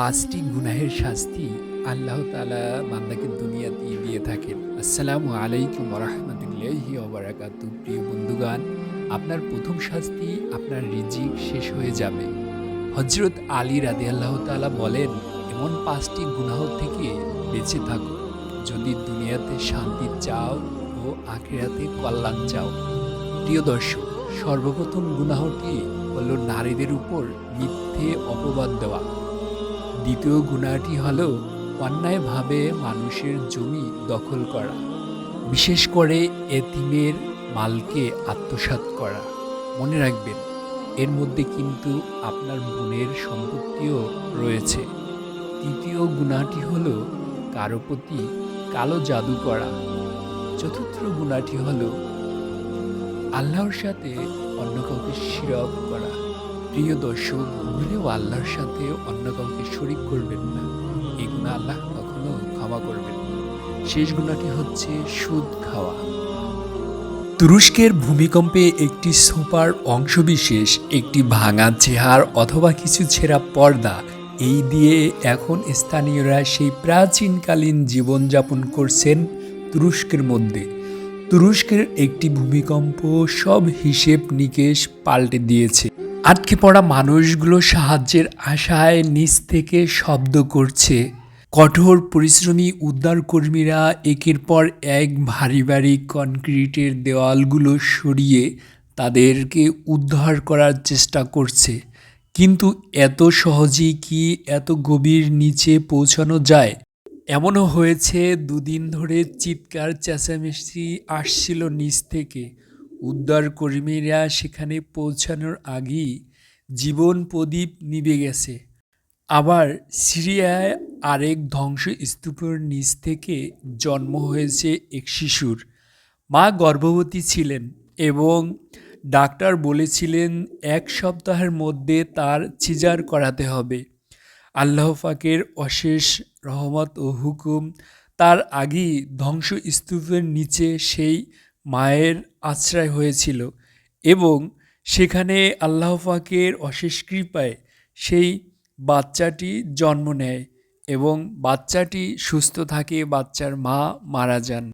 পাঁচটি গুনাহের শাস্তি আল্লাহ তালা বান্দাকে দুনিয়া দিয়ে দিয়ে থাকেন। আসসালামু আলাইকুম রহমতুল্লাহি ওবরাকাত প্রিয় বন্ধুগান আপনার প্রথম শাস্তি আপনার রিজিক শেষ হয়ে যাবে। হজরত আলী রাদে আল্লাহ তালা বলেন, এমন পাঁচটি গুনাহ থেকে বেঁচে থাকো। যদি দুনিয়াতে শান্তি চাও ও আখেরাতে কল্যাণ চাও। প্রিয় দর্শক, সর্বপ্রথম গুনাহটি হল নারীদের উপর মিথ্যে অপবাদ দেওয়া। দ্বিতীয় গুণাটি হল অন্যায়ভাবে মানুষের জমি দখল করা, বিশেষ করে এতিমের মালকে আত্মসাৎ করা। মনে রাখবেন, এর মধ্যে কিন্তু আপনার বোনের সম্পত্তিও রয়েছে। তৃতীয় গুণাটি হল কারও প্রতি কালো জাদু করা। চতুর্থ গুণাটি হল আল্লাহর সাথে অন্য কাউকে শিরক করা। প্রিয় দর্শক, ভুলেও আল্লাহর সাথে অন্য কাউকে শরিক করবেন না। এই গুণা আল্লাহ কখনো ক্ষমা করবেন শেষ গুণাটি হচ্ছে সুদ খাওয়া। তুরস্কের ভূমিকম্পে একটি সোপার অংশবিশেষ, একটি ভাঙা চেহার অথবা কিছু ছেঁড়া পর্দা, এই দিয়ে এখন স্থানীয়রা সেই প্রাচীনকালীন জীবনযাপন করছেন তুরস্কের মধ্যে। তুরস্কের একটি ভূমিকম্প সব হিসেব নিকেশ পাল্টে দিয়েছে। আটকে পড়া মানুষগুলো সাহায্যের আশায় নিচ থেকে শব্দ করছে। কঠোর পরিশ্রমী উদ্ধারকর্মীরা একের পর এক ভারী ভারী কনক্রিটের দেওয়ালগুলো সরিয়ে তাদেরকে উদ্ধার করার চেষ্টা করছে। কিন্তু এত সহজেই কি এত গভীর নিচে পৌঁছানো যায়? এমনও হয়েছে, দুদিন ধরে চিৎকার, চেঁচামেচি আসছিল নিচ থেকে। উদ্ধার কর্মীরা সেখানে পৌঁছানোর আগেই জীবন প্রদীপ নিভে গেছে। আবার সিরিয়ায় আরেক ধ্বংসস্তূপের নিচ থেকে জন্ম হয়েছে এক শিশুর। মা গর্ভবতী ছিলেন এবং ডাক্তার বলেছিলেন, এক সপ্তাহের মধ্যে তার সিজার করাতে হবে। আল্লাহ পাকের অশেষ রহমত ও হুকুম তার আগেই ধ্বংসস্তূপের নিচে সেই মায়ের আশ্রয় হয়েছিল এবং সেখানে আল্লাহ পাকের অশেষ কৃপায় সেই বাচ্চাটি জন্ম নেয় এবং বাচ্চাটি সুস্থ থাকে, বাচ্চার মা মারা যান।